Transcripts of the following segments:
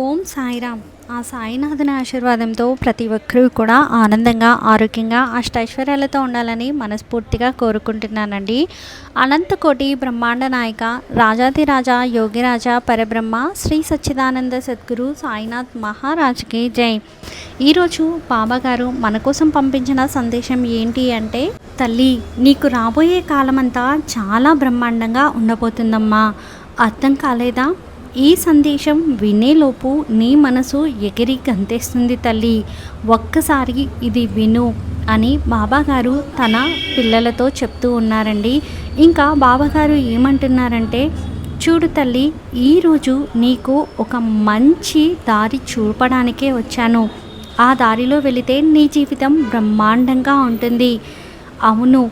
ఓం సాయిరామ్. ఆ సాయినాథుని ఆశీర్వాదంతో ప్రతి ఒక్కరూ కూడా ఆనందంగా ఆరోగ్యంగా అష్టైశ్వర్యాలతో ఉండాలని మనస్ఫూర్తిగా కోరుకుంటున్నానండి. అనంతకోటి బ్రహ్మాండ నాయక రాజాదిరాజ యోగిరాజ పరబ్రహ్మ శ్రీ సచ్చిదానంద సద్గురు సాయినాథ్ మహారాజ్కి జై. ఈరోజు బాబాగారు మన కోసం పంపించిన సందేశం ఏంటి అంటే తల్లి నీకు రాబోయే కాలమంతా చాలా బ్రహ్మాండంగా ఉండబోతుందమ్మా. అర్థం కాలేదా? ఈ సందేశం వినేలోపు నీ మనసు ఎగిరి గంతేస్తుంది తల్లి. ఒక్కసారి ఇది విను అని బాబాగారు తన పిల్లలతో చెప్తూ ఉన్నారండి. ఇంకా బాబాగారు ఏమంటున్నారంటే చూడు తల్లి ఈరోజు నీకు ఒక మంచి దారి చూపడానికే వచ్చాను. ఆ దారిలో వెళితే నీ జీవితం బ్రహ్మాండంగా ఉంటుంది. అవును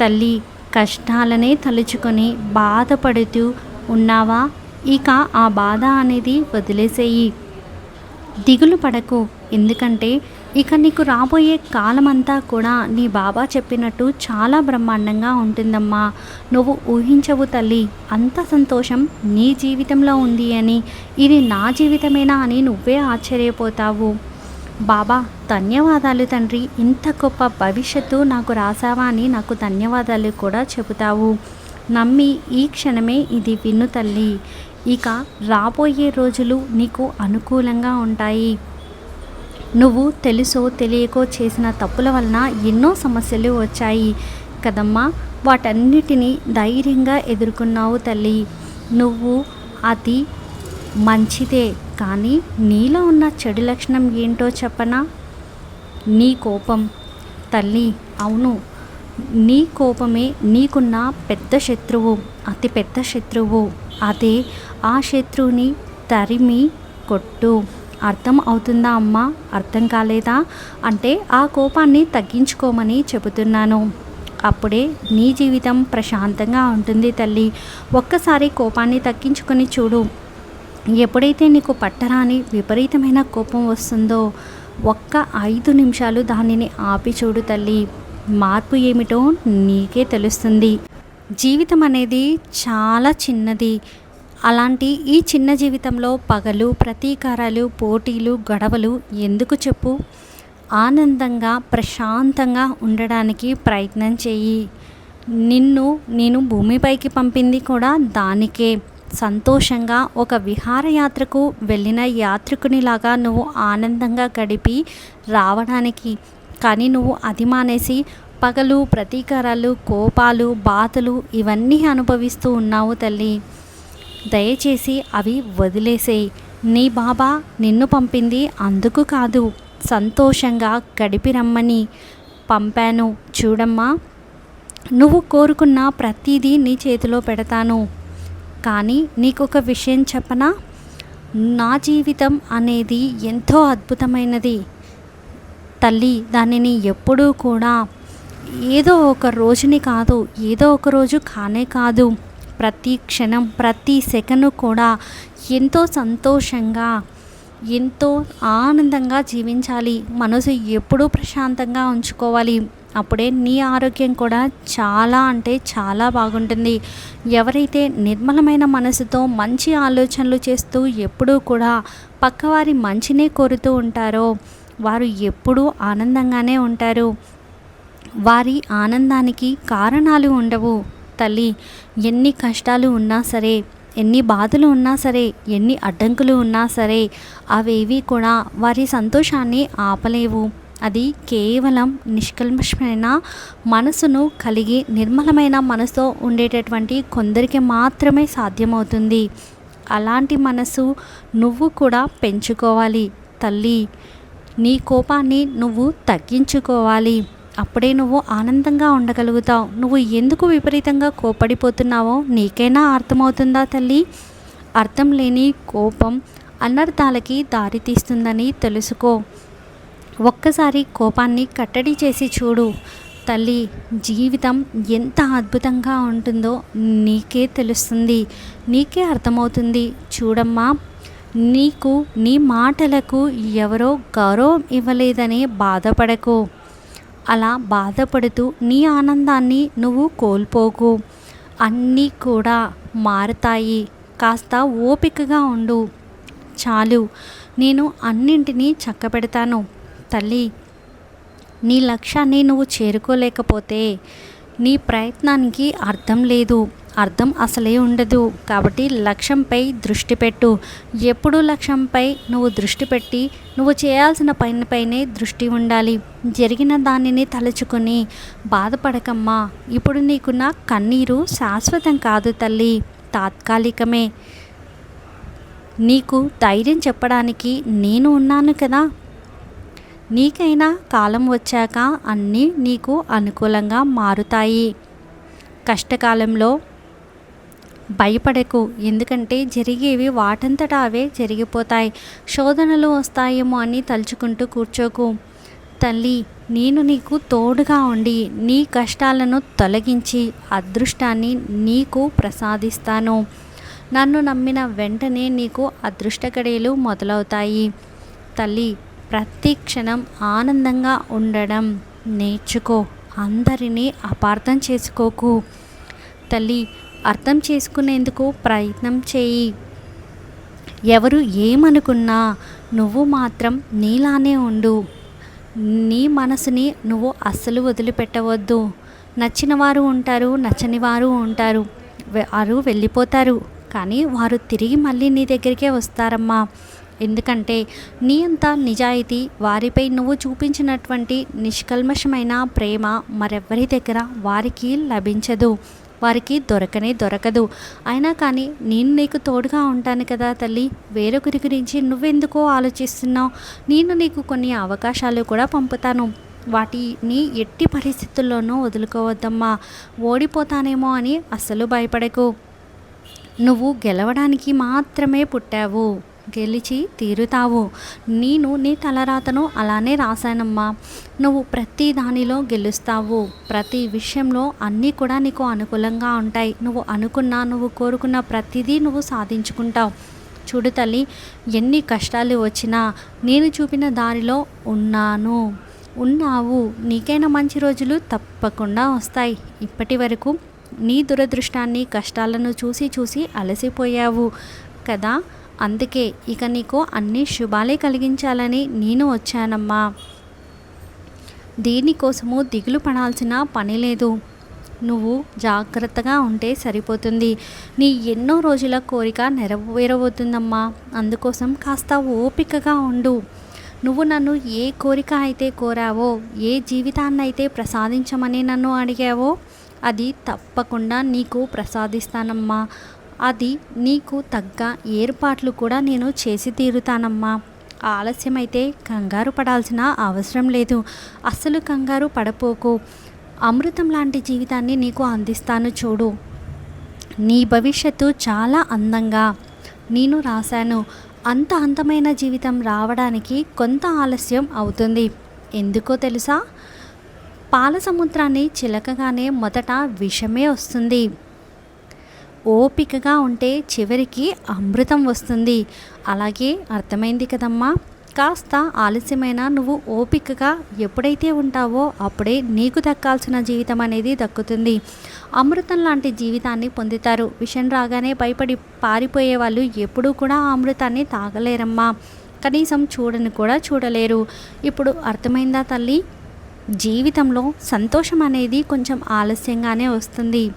తల్లి కష్టాలనే తలుచుకొని బాధపడుతూ ఉన్నావా? ఇక ఆ బాధ అనేది వదిలేసేయి. దిగులు పడకు ఎందుకంటే ఇక నీకు రాబోయే కాలమంతా కూడా నీ బాబా చెప్పినట్టు చాలా బ్రహ్మాండంగా ఉంటుందమ్మా. నువ్వు ఊహించవు తల్లి అంత సంతోషం నీ జీవితంలో ఉంది అని. ఇది నా జీవితమేనా అని నువ్వే ఆశ్చర్యపోతావు. బాబా ధన్యవాదాలు తండ్రి ఇంత గొప్ప భవిష్యత్తు నాకు రాసావా అని నాకు ధన్యవాదాలు కూడా చెబుతావు. నమ్మి ఈ క్షణమే ఇది విను తల్లి. ఇక రాబోయే రోజులు నీకు అనుకూలంగా ఉంటాయి. నువ్వు తెలుసో తెలియకో చేసిన తప్పుల వలన ఎన్నో సమస్యలు వచ్చాయి. కదమ్మా వాటన్నిటినీ ధైర్యంగా ఎదుర్కొన్నావు తల్లి. నువ్వు అది మంచిదే కానీ నీలో ఉన్న చెడు లక్షణం ఏంటో చెప్పనా? నీ కోపం. తల్లి అవును. నీ కోపమే నీకున్న పెద్ద శత్రువు అతి పెద్ద శత్రువు. అదే ఆ శత్రువుని తరిమి కొట్టు. అర్థం అవుతుందా అమ్మ? అర్థం కాలేదా? అంటే ఆ కోపాన్ని తగ్గించుకోమని చెబుతున్నాను. అప్పుడే నీ జీవితం ప్రశాంతంగా ఉంటుంది తల్లి. ఒక్కసారి కోపాన్ని తగ్గించుకొని చూడు. ఎప్పుడైతే నీకు పట్టరాని విపరీతమైన కోపం వస్తుందో ఒక్క ఐదు నిమిషాలు దానిని ఆపి చూడు తల్లి. మార్పు ఏమిటో నీకే తెలుస్తుంది. జీవితం అనేది చాలా చిన్నది. అలాంటి ఈ చిన్న జీవితంలో పగలు ప్రతీకారాలు పోటీలు గొడవలు ఎందుకు చెప్పు? ఆనందంగా ప్రశాంతంగా ఉండడానికి ప్రయత్నం చేయి. నిన్ను నేను భూమిపైకి పంపింది కూడా దానికే. సంతోషంగా ఒక విహారయాత్రకు వెళ్ళిన యాత్రికునిలాగా నువ్వు ఆనందంగా గడిపి రావడానికి. కానీ నువ్వు అది మానేసి పగలు ప్రతీకారాలు కోపాలు బాధలు ఇవన్నీ అనుభవిస్తూ ఉన్నావు తల్లి. దయచేసి అవి వదిలేసేయి. నీ బాబా నిన్ను పంపింది అందుకు కాదు. సంతోషంగా గడిపి రమ్మని పంపాను. చూడమ్మా నువ్వు కోరుకున్న ప్రతిదీ నీ చేతిలో పెడతాను. కానీ నీకు ఒక విషయం చెప్పనా? నా జీవితం అనేది ఎంతో అద్భుతమైనది. తల్లి దానిని ఎప్పుడూ కూడా ఏదో ఒక రోజుని కాదు ఏదో ఒక రోజు కానే కాదు. ప్రతి క్షణం ప్రతి సెకను కూడా ఎంతో సంతోషంగా ఎంతో ఆనందంగా జీవించాలి. మనసు ఎప్పుడూ ప్రశాంతంగా ఉంచుకోవాలి. అప్పుడే నీ ఆరోగ్యం కూడా చాలా అంటే చాలా బాగుంటుంది. ఎవరైతే నిర్మలమైన మనసుతో మంచి ఆలోచనలు చేస్తూ ఎప్పుడూ కూడా పక్కవారి మంచినే కోరుతూ ఉంటారో వారు ఎప్పుడూ ఆనందంగానే ఉంటారు. వారి ఆనందానికి కారణాలు ఉండవు. తల్లి ఎన్ని కష్టాలు ఉన్నా సరే ఎన్ని బాధలు ఉన్నా సరే ఎన్ని అడ్డంకులు ఉన్నా సరే అవేవి కూడా వారి సంతోషాన్ని ఆపలేవు. అది కేవలం నిష్కల్మషమైన మనసును కలిగి నిర్మలమైన మనసుతో ఉండేటటువంటి కొందరికి మాత్రమే సాధ్యమవుతుంది. అలాంటి మనసు నువ్వు కూడా పెంచుకోవాలి తల్లి. నీ కోపాన్ని నువ్వు తగ్గించుకోవాలి. అప్పుడే నువ్వు ఆనందంగా ఉండగలుగుతావు. నువ్వు ఎందుకు విపరీతంగా కోపడిపోతున్నావో నీకైనా అర్థమవుతుందా తల్లి? అర్థం లేని కోపం అనర్థాలకి దారితీస్తుందని తెలుసుకో. ఒక్కసారి కోపాన్ని కట్టడి చేసి చూడు. తల్లి జీవితం ఎంత అద్భుతంగా ఉంటుందో నీకే తెలుస్తుంది. నీకే అర్థమవుతుంది. చూడమ్మా నీకు నీ మాటలకు ఎవరో గౌరవం ఇవ్వలేదని బాధపడకు. అలా బాధపడుతూ నీ ఆనందాన్ని నువ్వు కోల్పోకు. అన్నీ కూడా మారుతాయి. కాస్త ఓపికగా ఉండు. చాలు నేను అన్నింటినీ చక్కబెడతాను. తల్లి నీ లక్ష్యాన్ని నువ్వు చేరుకోలేకపోతే నీ ప్రయత్నానికి అర్థం లేదు. అర్థం అసలే ఉండదు. కాబట్టి లక్ష్యంపై దృష్టి పెట్టు. ఎప్పుడు లక్ష్యంపై నువ్వు దృష్టి పెట్టి నువ్వు చేయాల్సిన పనిపైనే దృష్టి ఉండాలి. జరిగిన దానిని తలుచుకొని బాధపడకమ్మా. ఇప్పుడు నీకున్న కన్నీరు శాశ్వతం కాదు తల్లి. తాత్కాలికమే. నీకు ధైర్యం చెప్పడానికి నేను ఉన్నాను కదా. నీకైనా కాలం వచ్చాక అన్నీ నీకు అనుకూలంగా మారుతాయి. కష్టకాలంలో భయపడకు. ఎందుకంటే జరిగేవి వాటంతటా అవే జరిగిపోతాయి. శోధనలు వస్తాయేమో అని తలుచుకుంటూ కూర్చోకు. తల్లి నేను నీకు తోడుగా ఉండి నీ కష్టాలను తొలగించి అదృష్టాన్ని నీకు ప్రసాదిస్తాను. నన్ను నమ్మిన వెంటనే నీకు అదృష్ట మొదలవుతాయి. తల్లి ప్రతి క్షణం ఆనందంగా ఉండడం నేర్చుకో. అందరినీ అపార్థం చేసుకోకు. తల్లి అర్థం చేసుకునేందుకు ప్రయత్నం చేయి. ఎవరు ఏమనుకున్నా నువ్వు మాత్రం నీలానే ఉండు. నీ మనసుని నువ్వు అస్సలు వదిలిపెట్టవద్దు. నచ్చిన వారు ఉంటారు నచ్చని వారు ఉంటారు వారు వెళ్ళిపోతారు. కానీ వారు తిరిగి మళ్ళీ నీ దగ్గరికే వస్తారమ్మా. ఎందుకంటే నీ అంత నిజాయితీ వారిపై నువ్వు చూపించినటువంటి నిష్కల్మషమైన ప్రేమ మరెవ్వరి దగ్గర వారికి లభించదు. వారికి దొరకనే దొరకదు. అయినా కానీ నేను నీకు తోడుగా ఉంటాను కదా తల్లి. వేరొకరి గురించి నువ్వెందుకో ఆలోచిస్తున్నావు? నేను నీకు కొన్ని అవకాశాలు కూడా పంపుతాను. వాటిని ఎట్టి పరిస్థితుల్లోనూ వదులుకోవద్దమ్మా. ఓడిపోతానేమో అని అస్సలు భయపడకు. నువ్వు గెలవడానికి మాత్రమే పుట్టావు. గెలిచి తీరుతావు. నేను నీ తలరాతను అలానే రాశానమ్మా. నువ్వు ప్రతి దానిలో గెలుస్తావు. ప్రతి విషయంలో అన్నీ కూడా నీకు అనుకూలంగా ఉంటాయి. నువ్వు అనుకున్న నువ్వు కోరుకున్న ప్రతిదీ నువ్వు సాధించుకుంటావు. చూడు తల్లి ఎన్ని కష్టాలు వచ్చినా నేను చూపిన దారిలో ఉన్నాను. ఉన్నావు. నీకైనా మంచి రోజులు తప్పకుండా వస్తాయి. ఇప్పటి వరకు నీ దురదృష్టాన్ని కష్టాలను చూసి చూసి అలసిపోయావు కదా? అందుకే ఇక నీకు అన్ని శుభాలే కలిగించాలని నేను వచ్చానమ్మా. దీనికోసము దిగులు పడాల్సిన పని లేదు. నువ్వు జాగ్రత్తగా ఉంటే సరిపోతుంది. నీ ఎన్నో రోజుల కోరిక నెరవేరబోతుందమ్మా. అందుకోసం కాస్త ఓపికగా ఉండు. నువ్వు నన్ను ఏ కోరిక అయితే కోరావో ఏ జీవితాన్ని అయితే ప్రసాదించమని నన్ను అడిగావో అది తప్పకుండా నీకు ప్రసాదిస్తానమ్మా. అది నీకు తగ్గ ఏర్పాట్లు కూడా నేను చేసి తీరుతానమ్మా. ఆలస్యమైతే కంగారు పడాల్సిన అవసరం లేదు. అస్సలు కంగారు పడపోకు. అమృతం లాంటి జీవితాన్ని నీకు అందిస్తాను చూడు. నీ భవిష్యత్తు చాలా అందంగా నేను రాశాను. అంత అందమైన జీవితం రావడానికి కొంత ఆలస్యం అవుతుంది. ఎందుకో తెలుసా? పాల సముద్రాన్ని చిలకగానే మొదట విషమే వస్తుంది. ఓపికగా ఉంటే చివరికి అమృతం వస్తుంది. అలాగే అర్థమైంది కదమ్మా? కాస్త ఆలస్యమైన నువ్వు ఓపికగా ఎప్పుడైతే ఉంటావో అప్పుడే నీకు దక్కాల్సిన జీవితం అనేది దక్కుతుంది. అమృతం లాంటి జీవితాన్ని పొందుతారు. విషయం రాగానే భయపడి పారిపోయే వాళ్ళు ఎప్పుడూ కూడా ఆ అమృతాన్ని తాగలేరమ్మా. కనీసం చూడని కూడా చూడలేరు. ఇప్పుడు అర్థమైందా తల్లి? జీవితంలో సంతోషం అనేది కొంచెం ఆలస్యంగానే వస్తుంది.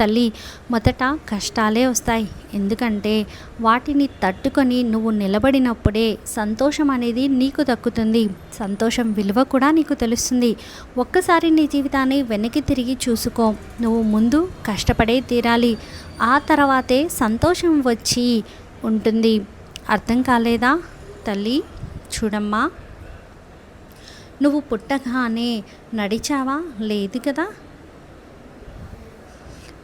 తల్లి మొదట కష్టాలే వస్తాయి. ఎందుకంటే వాటిని తట్టుకొని నువ్వు నిలబడినప్పుడే సంతోషం అనేది నీకు దక్కుతుంది. సంతోషం విలువ కూడా నీకు తెలుస్తుంది. ఒక్కసారి నీ జీవితాన్ని వెనక్కి తిరిగి చూసుకో. నువ్వు ముందు కష్టపడే తీరాలి. ఆ తర్వాతే సంతోషం వచ్చి ఉంటుంది. అర్థం కాలేదా? తల్లి చూడమ్మా. నువ్వు పుట్టగానే నడిచావా? లేదు కదా?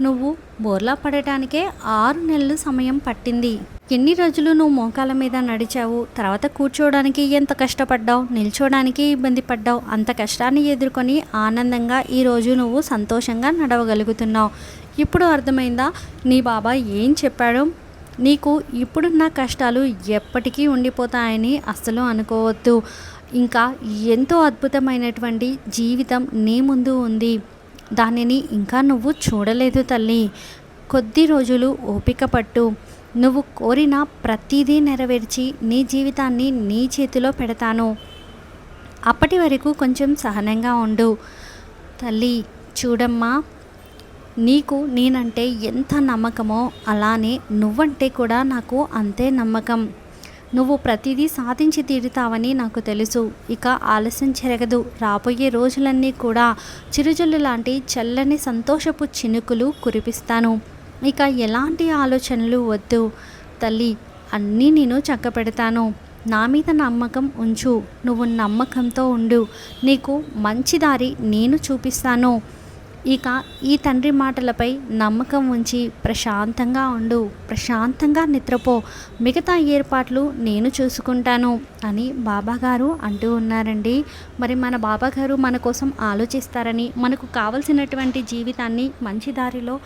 నువ్వు బోర్లా పడటానికే ఆరు నెలలు సమయం పట్టింది. ఎన్ని రోజులు నువ్వు మోకాల మీద నడిచావు? తర్వాత కూర్చోవడానికి ఎంత కష్టపడ్డావు? నిల్చోడానికి ఇబ్బంది పడ్డావు? అంత కష్టాన్ని ఎదుర్కొని ఆనందంగా ఈరోజు నువ్వు సంతోషంగా నడవగలుగుతున్నావు. ఇప్పుడు అర్థమైందా? నీ బాబా ఏం చెప్పాడు? నీకు ఇప్పుడున్న కష్టాలు ఎప్పటికీ ఉండిపోతాయని అస్సలు అనుకోవద్దు. ఇంకా ఎంతో అద్భుతమైనటువంటి జీవితం నీ ముందు ఉంది. దానిని ఇంకా నువ్వు చూడలేదు తల్లి. కొద్ది రోజులు ఓపిక పట్టు. నువ్వు కోరిన ప్రతిదీ నెరవేర్చి నీ జీవితాన్ని నీ చేతిలో పెడతాను. అప్పటి వరకు కొంచెం సహనంగా ఉండు. తల్లి చూడమ్మా. నీకు నేనంటే ఎంత నమ్మకమో అలానే నువ్వంటే కూడా నాకు అంతే నమ్మకం. నువ్వు ప్రతిదీ సాధించి తీరుతావని నాకు తెలుసు. ఇక ఆలస్యం జరగదు రాబోయే రోజులన్నీ కూడా చిరుజల్లు లాంటి చల్లని సంతోషపు చినుకులు కురిపిస్తాను. ఇక ఎలాంటి ఆలోచనలు వద్దు. తల్లి అన్నీ నేను చక్కపెడతాను. నా మీద నమ్మకం ఉంచు. నువ్వు నమ్మకంతో ఉండు. నీకు మంచి దారి నేను చూపిస్తాను. ఇక ఈ తండ్రి మాటలపై నమ్మకం ఉంచి ప్రశాంతంగా ఉండు ప్రశాంతంగా నిద్రపో మిగతా ఏర్పాట్లు నేను చూసుకుంటాను అని బాబాగారు అంటూ ఉన్నారండి. మరి మన బాబాగారు మన కోసం ఆలోచిస్తారని మనకు కావలసినటువంటి జీవితాన్ని మంచి దారిలో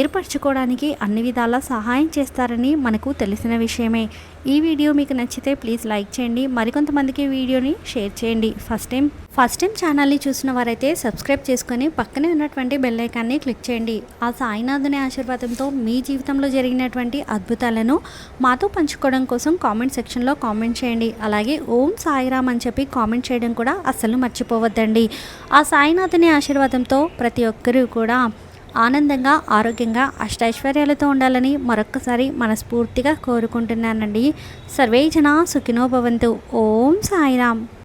ఏర్పరచుకోవడానికి అన్ని విధాలా సహాయం చేస్తారని మనకు తెలిసిన విషయమే. ఈ వీడియో మీకు నచ్చితే ప్లీజ్ లైక్ చేయండి మరికొంతమందికి వీడియోని షేర్ చేయండి. ఫస్ట్ టైం ఫస్ట్ టైం ఛానల్ని చూసిన వారైతే సబ్స్క్రైబ్ చేసుకొని పక్కనే ఉన్నటువంటి బెల్ ఐకాన్ని క్లిక్ చేయండి. ఆ సాయినాథుని ఆశీర్వాదంతో మీ జీవితంలో జరిగినటువంటి అద్భుతాలను మాతో పంచుకోవడం కోసం కామెంట్ సెక్షన్లో కామెంట్ చేయండి. అలాగే ఓం సాయిరామ్ అని చెప్పి కామెంట్ చేయడం కూడా అస్సలు మర్చిపోవద్దండి. ఆ సాయినాథుని ఆశీర్వాదంతో ప్రతి ఒక్కరూ కూడా ఆనందంగా ఆరోగ్యంగా అష్టైశ్వర్యాలతో ఉండాలని మరొక్కసారి మనస్ఫూర్తిగా కోరుకుంటున్నానండి. సర్వే జన సుఖినో భవంతు. ఓం సాయిరామ్.